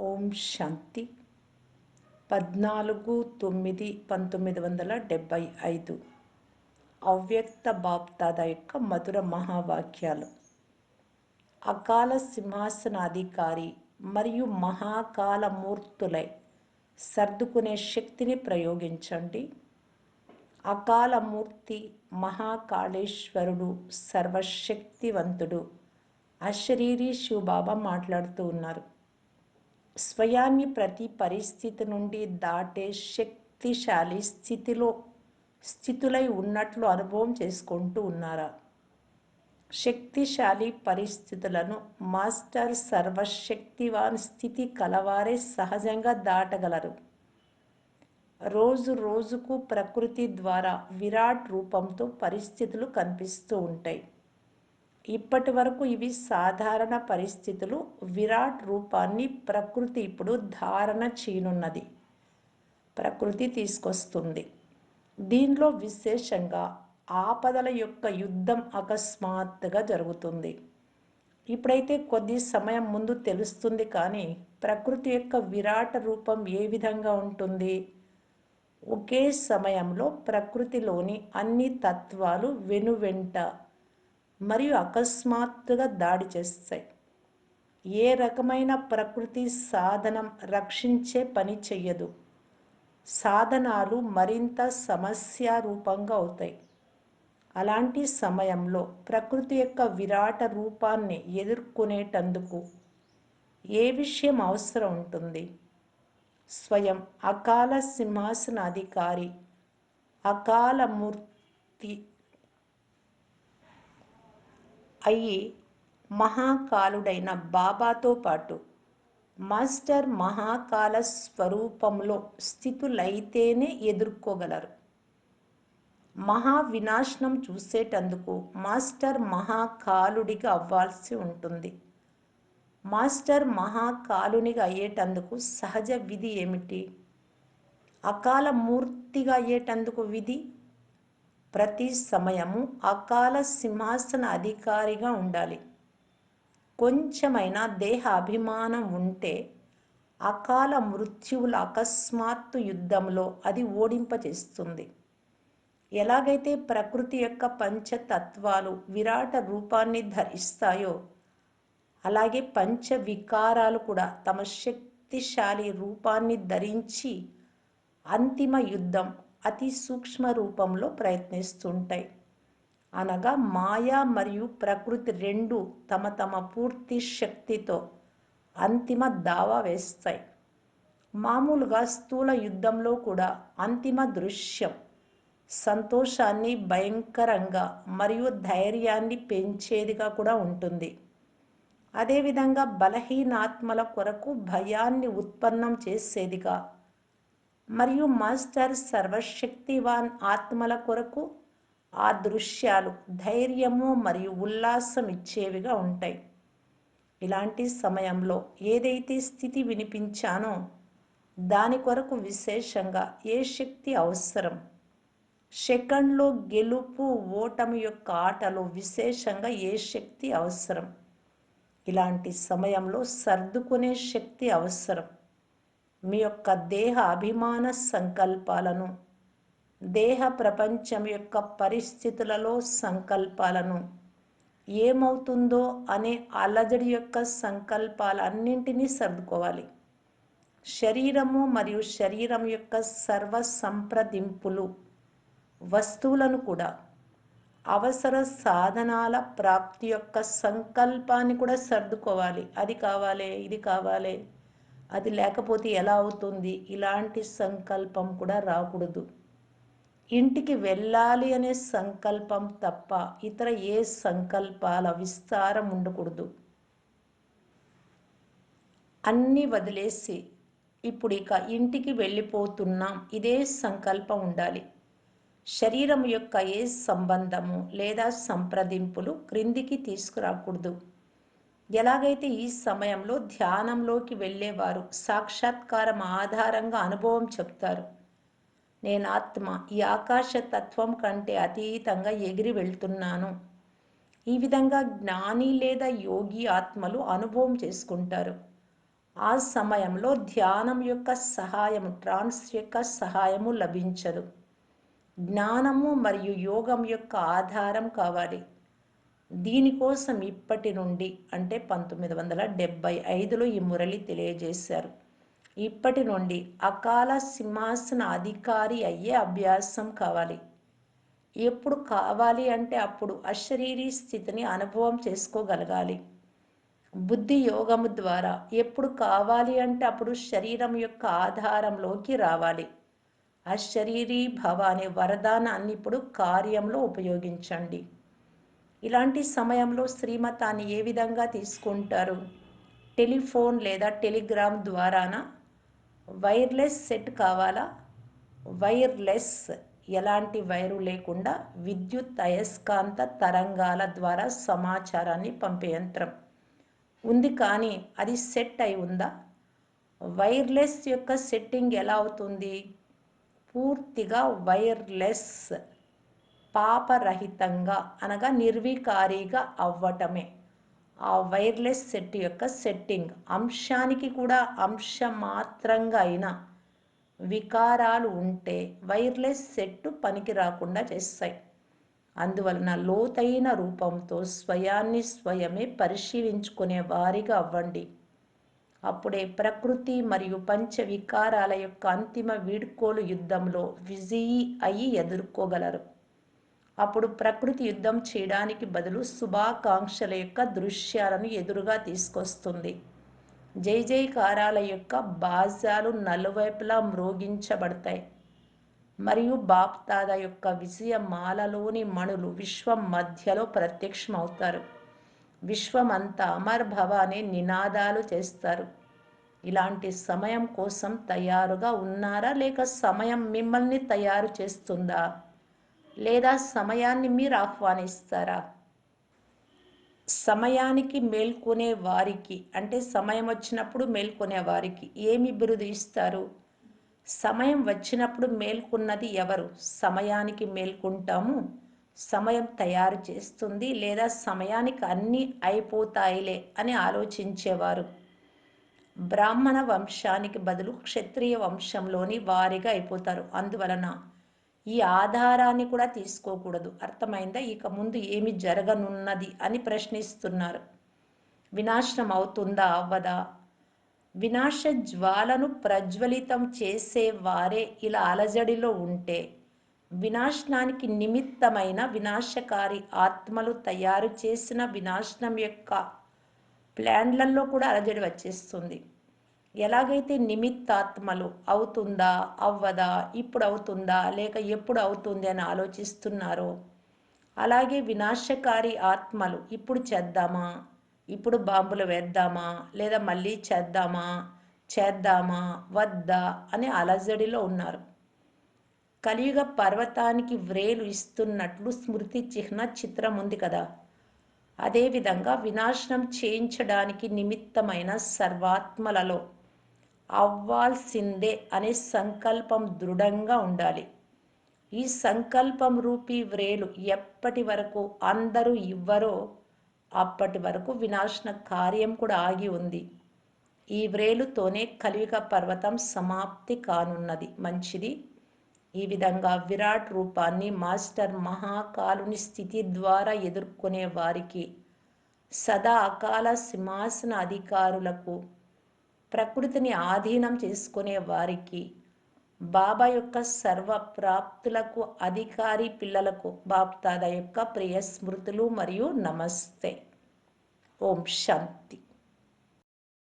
ఓం శాంతి. పద్నాలుగు తొమ్మిది పంతొమ్మిది వందల డెబ్భై ఐదు. అవ్యక్త బాప్దాద యొక్క మధుర మహావాక్యాలు. అకాల సింహాసనాధికారి మరియు మహాకాలమూర్తులై సర్దుకునే శక్తిని ప్రయోగించండి. అకాలమూర్తి మహాకాళేశ్వరుడు సర్వశక్తివంతుడు. అశరీరి శివబాబా మాట్లాడుతూ ఉన్నారు. స్వయాన్ని ప్రతి పరిస్థితి నుండి దాటే శక్తిశాలి స్థితిలో స్థితులై ఉన్నట్లు అనుభవం చేసుకుంటూ ఉన్నారా? శక్తిశాలి పరిస్థితులను మాస్టర్ సర్వశక్తివాన్ స్థితి కలవారే సహజంగా దాటగలరు. రోజు రోజుకు ప్రకృతి ద్వారా విరాట్ రూపంతో పరిస్థితులు కనిపిస్తూ ఉంటాయి. ఇప్పటి వరకు ఇవి సాధారణ పరిస్థితులు. విరాట్ రూపాన్ని ప్రకృతి ఇప్పుడు ధారణ చేయనున్నది. ప్రకృతి తీసుకొస్తుంది. దీనిలో విశేషంగా ఆపదల యొక్క యుద్ధం అకస్మాత్తుగా జరుగుతుంది. ఇప్పుడైతే కొద్ది సమయం ముందు తెలుస్తుంది కానీ ప్రకృతి యొక్క విరాట రూపం ఏ విధంగా ఉంటుంది? ఒకే సమయంలో ప్రకృతిలోని అన్ని తత్వాలు వెనువెంట మరియు అకస్మాత్తుగా దాడి చేస్తాయి. ఏ రకమైన ప్రకృతి సాధనం రక్షించే పని చెయ్యదు. సాధనాలు మరింత సమస్య రూపంగా అవుతాయి. అలాంటి సమయంలో ప్రకృతి యొక్క విరాట రూపాన్ని ఎదుర్కొనేటందుకు ఏ విషయం అవసరం ఉంటుంది? స్వయం అకాల సింహాసనాధికారి అకాల మూర్తి అయ్యి మహాకాలుడైన బాబాతో పాటు మాస్టర్ మహాకాల స్వరూపంలో స్థితులైతేనే ఎదుర్కోగలరు. మహా వినాశనం చూసేటందుకు మాస్టర్ మహాకాలుడిగా అవ్వాల్సి ఉంటుంది. మాస్టర్ మహాకాలునిగా అయ్యేటందుకు సహజ విధి ఏమిటి? అకాల మూర్తిగా అయ్యేటందుకు విధి? ప్రతి సమయము అకాల సింహాసన అధికారిగా ఉండాలి. కొంచెమైనా దేహ అభిమానం ఉంటే అకాల మృత్యువుల అకస్మాత్తు యుద్ధంలో అది ఓడింపచేస్తుంది. ఎలాగైతే ప్రకృతి యొక్క పంచతత్వాలు విరాట రూపాన్ని ధరిస్తాయో అలాగే పంచ వికారాలు కూడా తమ శక్తిశాలి రూపాన్ని ధరించి అంతిమ యుద్ధం అతి సూక్ష్మ రూపంలో ప్రయత్నిస్తుంటాయి. అనగా మాయా మరియు ప్రకృతి రెండు తమ తమ పూర్తి శక్తితో అంతిమ దావా వేస్తాయి. మామూలుగా స్థూల యుద్ధంలో కూడా అంతిమ దృశ్యం సంతోషాన్ని భయంకరంగా మరియు ధైర్యాన్ని పెంచేదిగా కూడా ఉంటుంది. అదేవిధంగా బలహీనాత్మల కొరకు భయాన్ని ఉత్పన్నం చేసేదిగా మరియు మాస్టర్ సర్వశక్తివాన్ ఆత్మల కొరకు ఆ దృశ్యాలు ధైర్యము మరియు ఉల్లాసం ఇచ్చేవిగా ఉంటాయి. ఇలాంటి సమయంలో ఏదైతే స్థితి వినిపించానో దాని కొరకు విశేషంగా ఏ శక్తి అవసరం? సెకండ్లో గెలుపు ఓటమి యొక్క ఆటలో విశేషంగా ఏ శక్తి అవసరం? ఇలాంటి సమయంలో సర్దుకునే శక్తి అవసరం. మీ యొక్క దేహ అభిమాన సంకల్పాలను దేహ ప్రపంచం యొక్క పరిస్థితులలో సంకల్పాలను ఏమవుతుందో అనే అలజడి యొక్క సంకల్పాలన్నింటినీ సర్దుకోవాలి. శరీరము మరియు శరీరం యొక్క సర్వ సంప్రదింపులు వస్తువులను కూడా అవసర సాధనాల ప్రాప్తి యొక్క సంకల్పాన్ని కూడా సర్దుకోవాలి. అది కావాలి ఇది కావాలి అది లేకపోతే ఎలా అవుతుంది? ఇలాంటి సంకల్పం కూడా రాకూడదు. ఇంటికి వెళ్ళాలి అనే సంకల్పం తప్ప ఇతర ఏ సంకల్పాల విస్తారం ఉండకూడదు. అన్నీ వదిలేసి ఇప్పుడు ఇక ఇంటికి వెళ్ళిపోతున్నాం. ఇదే సంకల్పం ఉండాలి. శరీరం యొక్క ఏ సంబంధము లేదా సంప్రదింపులు క్రిందికి తీసుకురాకూడదు. ఎలాగైతే ఈ సమయంలో ధ్యానంలోకి వెళ్ళేవారు? సాక్షాత్కారం ఆధారంగా అనుభవం చెప్తారు. నేను ఆత్మ ఈ ఆకాశ తత్వం కంటే అతీతంగా ఎగిరి వెళ్తున్నాను. ఈ విధంగా జ్ఞాని లేదా యోగి ఆత్మలు అనుభవం చేసుకుంటారు. ఆ సమయంలో ధ్యానం యొక్క సహాయము ట్రాన్స్ యొక్క సహాయము లభించదు. జ్ఞానము మరియు యోగం యొక్క ఆధారం కావాలి. దీనికోసం ఇప్పటి నుండి అంటే పంతొమ్మిది వందల డెబ్భై ఐదులో ఈ మురళి తెలియజేశారు. ఇప్పటి నుండి అకాల సింహాసన అధికారి అయ్యే అభ్యాసం కావాలి. ఎప్పుడు కావాలి అంటే అప్పుడు అశరీరీ స్థితిని అనుభవం చేసుకోగలగాలి. బుద్ధి యోగము ద్వారా ఎప్పుడు కావాలి అంటే అప్పుడు శరీరం యొక్క ఆధారంలోకి రావాలి. అశరీరీ భవ అనే వరదానాన్ని ఇప్పుడు కార్యంలో ఉపయోగించండి. ఇలాంటి సమయంలో శ్రీమతాన్ని ఏ విధంగా తీసుకుంటారు? టెలిఫోన్ లేదా టెలిగ్రామ్ ద్వారాన? వైర్లెస్ సెట్ కావాలా? వైర్లెస్ ఎలాంటి వైరు లేకుండా విద్యుత్ అయస్కాంత తరంగాల ద్వారా సమాచారాన్ని పంపే యంత్రం. ఉంది కానీ అది సెట్ అయి ఉందా? వైర్లెస్ యొక్క సెట్టింగ్ ఎలా అవుతుంది? పూర్తిగా వైర్లెస్ పాపరహితంగా అనగా నిర్వికారిగా అవ్వటమే. ఆ వైర్లెస్ సెట్ యొక్క సెట్టింగ్ అంశానికి కూడా అంశ మాత్రంగా అయినా వికారాలు ఉంటే వైర్లెస్ సెట్ పనికి రాకుండా చేస్తాయి. అందువలన లోతైన రూపంతో స్వయాన్ని స్వయమే పరిశీలించుకునే వారిగా అవ్వండి. అప్పుడే ప్రకృతి మరియు పంచ వికారాల యొక్క అంతిమ వీడ్కోలు యుద్ధంలో విజయీ అయి ఎదుర్కోగలరు. అప్పుడు ప్రకృతి యుద్ధం చేయడానికి బదులు శుభాకాంక్షల యొక్క దృశ్యాలను ఎదురుగా తీసుకొస్తుంది. జై జైకారాల యొక్క బాజాలు నలువైపులా మ్రోగించబడతాయి. మరియు బాప్తాద యొక్క విజయమాలలోని మణులు విశ్వం మధ్యలో ప్రత్యక్షమవుతారు. విశ్వమంతా అమర్ భవ అనే నినాదాలు చేస్తారు. ఇలాంటి సమయం కోసం తయారుగా ఉన్నారా లేక సమయం మిమ్మల్ని తయారు చేస్తుందా? లేదా సమయాన్ని మీరు ఆహ్వానిస్తారా? సమయానికి మేల్కొనే వారికి అంటే సమయం వచ్చినప్పుడు మేల్కొనే వారికి ఏమి బిరుదు ఇస్తారు? సమయం వచ్చినప్పుడు మేల్కొన్నది ఎవరు? సమయానికి మేల్కొంటాము. సమయం తయారు చేస్తుంది లేదా సమయానికి అన్నీ అయిపోతాయిలే అని ఆలోచించేవారు. బ్రాహ్మణ వంశానికి బదులు క్షత్రియ వంశంలోని వారిగా అయిపోతారు. అందువలన ఈ ఆధారాన్ని కూడా తీసుకోకూడదు. అర్థమైందా? ఇక ముందు ఏమి జరగనున్నది అని ప్రశ్నిస్తున్నారు. వినాశనం అవుతుందా అవ్వదా? వినాశ జ్వాలను ప్రజ్వలితం చేసే వారే ఇలా అలజడిలో ఉంటే వినాశనానికి నిమిత్తమైన వినాశకారి ఆత్మలు తయారు చేసిన వినాశనం యొక్క ప్లాన్లలో కూడా అలజడి వచ్చేస్తుంది. ఎలాగైతే నిమిత్తాత్మలు అవుతుందా అవ్వదా ఇప్పుడు అవుతుందా లేక ఎప్పుడు అవుతుంది అని ఆలోచిస్తున్నారో అలాగే వినాశకారి ఆత్మలు ఇప్పుడు చేద్దామా ఇప్పుడు బాంబులు వేద్దామా లేదా మళ్ళీ చేద్దామా చేద్దామా వద్దా అని అలజడిలో ఉన్నారు. కలియుగ పర్వతానికి వ్రేలు ఇస్తున్నట్లు స్మృతి చిహ్న చిత్రం ఉంది కదా. అదేవిధంగా వినాశనం చేయించడానికి నిమిత్తమైన సర్వాత్మలలో అవ్వాల్సిందే అనే సంకల్పం దృఢంగా ఉండాలి. ఈ సంకల్పం రూపీ వ్రేలు ఎప్పటి వరకు అందరూ ఇవ్వరో అప్పటి వరకు వినాశన కార్యం కూడా ఆగి ఉంది. ఈ వ్రేలుతోనే కలియుగ పర్వతం సమాప్తి కానున్నది. మంచిది. ఈ విధంగా విరాట్ రూపాన్ని మాస్టర్ మహాకాలుని స్థితి ద్వారా ఎదుర్కొనే వారికి సదా అకాల సింహాసన అధికారులకు ప్రకృతిని ఆధీనం చేసుకునే వారికి బాబా యొక్క సర్వ ప్రాప్తులకు అధికారి పిల్లలకు బాప్తాద యొక్క ప్రియ స్మృతులు మరియు నమస్తే. ఓం శాంతి.